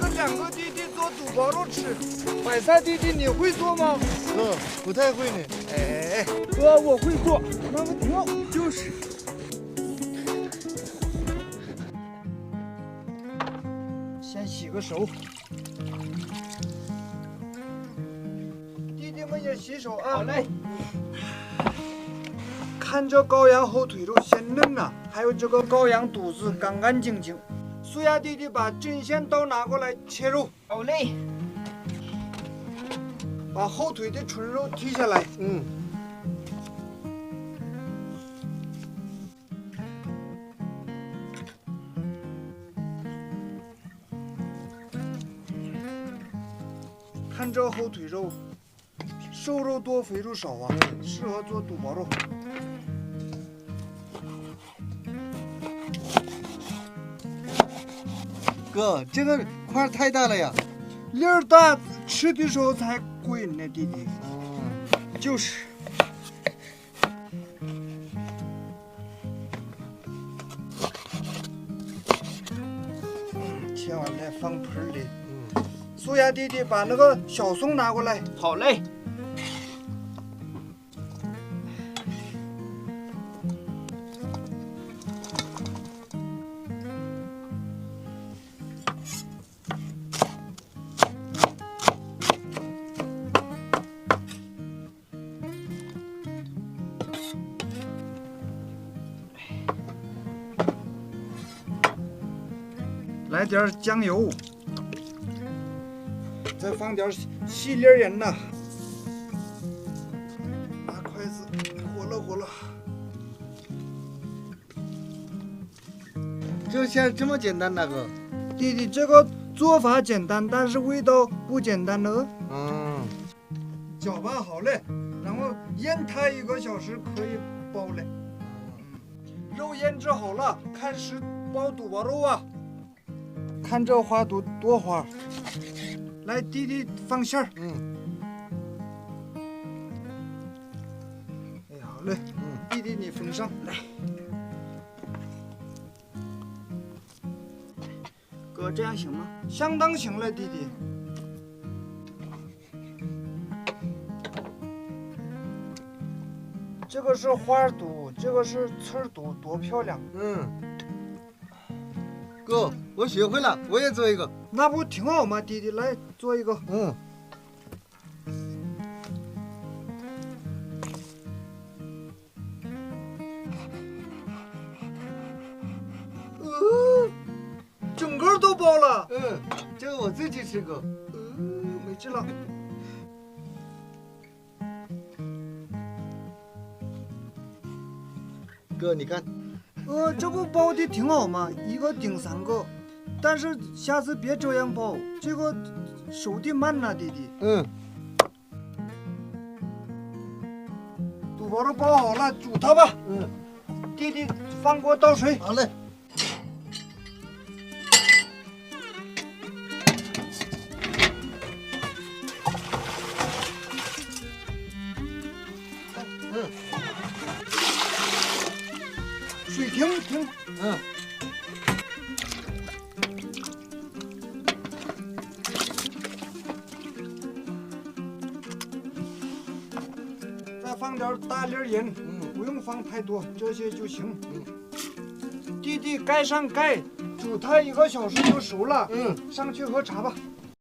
个两个弟弟做肚包肉吃。白菜弟弟你会做吗？哥，不太会呢。哎，哥我会做，那不挺好？就是。先洗个手。弟弟们也洗手啊。好嘞。看这羔羊后腿肉鲜嫩呐、还有这个羔羊肚子干干净净。苏亚弟弟把针线刀拿过来切肉，好嘞。把后腿的纯肉剔下来。嗯，看这后腿肉，瘦肉多，肥肉少啊，适合做肚包肉。哥，这个块儿太大了呀。粒儿大，吃的时候才过瘾呢，弟弟。哦，就是。嗯切完了放盆里。嗯，苏亚弟弟把那个小松拿过来，好嘞。来点儿酱油，再放点儿细粒盐呐。拿筷子和了和了。就像这么简单大，哥。弟弟，这个做法简单，但是味道不简单呢。嗯，搅拌好了，然后腌它一个小时可以包了。肉腌制好了，开始包肚包肉啊。看这花多多花，来弟弟放线儿。嗯，哎，好嘞，嗯，弟弟你封上来。哥，这样行吗？相当行了，弟弟。这个是花朵，这个是刺儿肚，多漂亮！嗯。哥，我学会了，我也做一个。那不挺好吗？弟弟，来做一个。嗯，呃，整个都包了。嗯，这个我自己吃过。嗯，没吃了。哥，你看，呃，这不包的挺好吗？一个顶三个，但是下次别这样包，这个手的慢呐、弟弟。嗯，肚包都包好了，煮它吧。嗯，弟弟，放锅倒水。好嘞。水停停。嗯，再放点大粒盐，嗯不用放太多，这些就行。嗯弟弟盖上盖，煮它一个小时就熟了。嗯。上去喝茶吧。